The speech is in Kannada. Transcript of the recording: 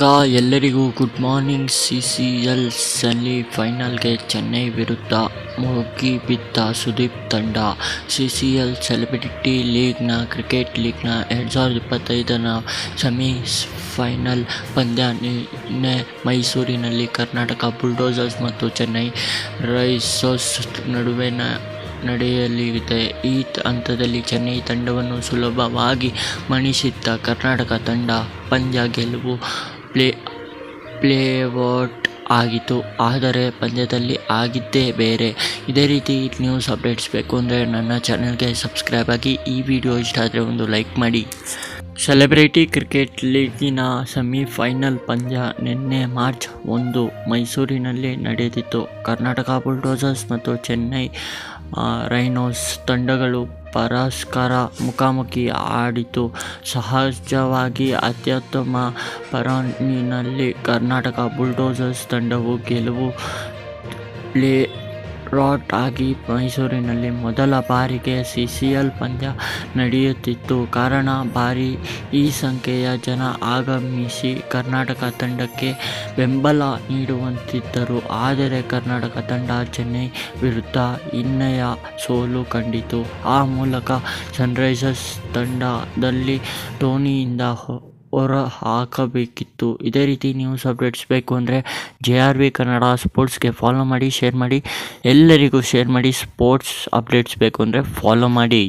ಆಗ ಎಲ್ಲರಿಗೂ good morning C C L semi ಫೈನಲ್ಗೆ ಚೆನ್ನೈ ವಿರುದ್ಧ ಮುಗಿಬಿದ್ದ ಸುದೀಪ್ ತಂಡ. ಸಿ ಸಿ ಎಲ್ ಸೆಲೆಬ್ರಿಟಿ ಲೀಗ್ನ ಕ್ರಿಕೆಟ್ ಲೀಗ್ನ ಎರಡು ಸಾವಿರದ ಇಪ್ಪತ್ತೈದನ ಸೆಮಿ ಫೈನಲ್ ಪಂದ್ಯ ನಿನ್ನೆ ಮೈಸೂರಿನಲ್ಲಿ ಕರ್ನಾಟಕ ಬುಲ್ಡೋಸರ್ಸ್ ಮತ್ತು ಚೆನ್ನೈ ರೈಸರ್ಸ್ ನಡುವೆ ನಡೆಯಲಿದೆ. ಈ ಹಂತದಲ್ಲಿ ಚೆನ್ನೈ ತಂಡವನ್ನು ಸುಲಭವಾಗಿ ಮಣಿಸಿದ್ದ ಕರ್ನಾಟಕ ತಂಡ ಪಂದ್ಯ ಗೆಲುವು ಪ್ಲೇ ಪ್ಲೇಔಟ್ ಆಗಿತ್ತು. ಆದರೆ ಪಂದ್ಯದಲ್ಲಿ ಆಗಿದ್ದೇ ಬೇರೆ. ಇದೇ ರೀತಿ ನ್ಯೂಸ್ ಅಪ್ಡೇಟ್ಸ್ ಬೇಕು ಅಂದರೆ ನನ್ನ ಚಾನಲ್ಗೆ ಸಬ್ಸ್ಕ್ರೈಬ್ ಆಗಿ ಈ ವಿಡಿಯೋ ಇಷ್ಟ ಆದರೆ ಒಂದು ಲೈಕ್ ಮಾಡಿ. ಸೆಲೆಬ್ರಿಟಿ ಕ್ರಿಕೆಟ್ ಲೀಗಿನ ಸೆಮಿಫೈನಲ್ ಪಂದ್ಯ ನಿನ್ನೆ ಮಾರ್ಚ್ ಒಂದು ಮೈಸೂರಿನಲ್ಲಿ ನಡೆದಿತ್ತು. ಕರ್ನಾಟಕ ಬುಲ್ಡೋಸರ್ಸ್ ಮತ್ತು ಚೆನ್ನೈ ರೈನೋಸ್ ತಂಡಗಳು ಪರಸ್ಪರ ಮುಖಾಮುಖಿ ಆಡಿತು. ಸಹಜವಾಗಿ ಅತ್ಯುತ್ತಮ ಪರಾನಿನಲ್ಲಿ ಕರ್ನಾಟಕ ಬುಲ್ಡೋಸರ್ಸ್ ತಂಡವು ಗೆಲುವು ರಾಟ್ ಆಗಿ ಮೈಸೂರಿನಲ್ಲಿ ಮೊದಲ ಬಾರಿಗೆ ಸಿ ಸಿ ಎಲ್ ಪಂದ್ಯ ನಡೆಯುತ್ತಿತ್ತು. ಕಾರಣ, ಭಾರಿ ಈ ಸಂಖ್ಯೆಯ ಜನ ಆಗಮಿಸಿ ಕರ್ನಾಟಕ ತಂಡಕ್ಕೆ ಬೆಂಬಲ ನೀಡುವಂತಿದ್ದರು. ಆದರೆ ಕರ್ನಾಟಕ ತಂಡ ಚೆನ್ನೈ ವಿರುದ್ಧ ಹಿನ್ನೆಯ ಸೋಲು ಕಂಡಿತು. ಆ ಮೂಲಕ ಸನ್ರೈಸರ್ಸ್ ತಂಡದಲ್ಲಿ ಧೋನಿಯಿಂದ ಹೊರ ಹಾಕಬೇಕಿತ್ತು ಇದೇ ರೀತಿ ನ್ಯೂಸ್ ಅಪ್ಡೇಟ್ಸ್ ಬೇಕು ಅಂದರೆ ಜೆ ಆರ್ ವಿ ಕನ್ನಡ ಸ್ಪೋರ್ಟ್ಸ್ಗೆ ಫಾಲೋ ಮಾಡಿ ಶೇರ್ ಮಾಡಿ, ಎಲ್ಲರಿಗೂ ಶೇರ್ ಮಾಡಿ ಸ್ಪೋರ್ಟ್ಸ್ ಅಪ್ಡೇಟ್ಸ್ ಬೇಕು ಅಂದರೆ ಫಾಲೋ ಮಾಡಿ.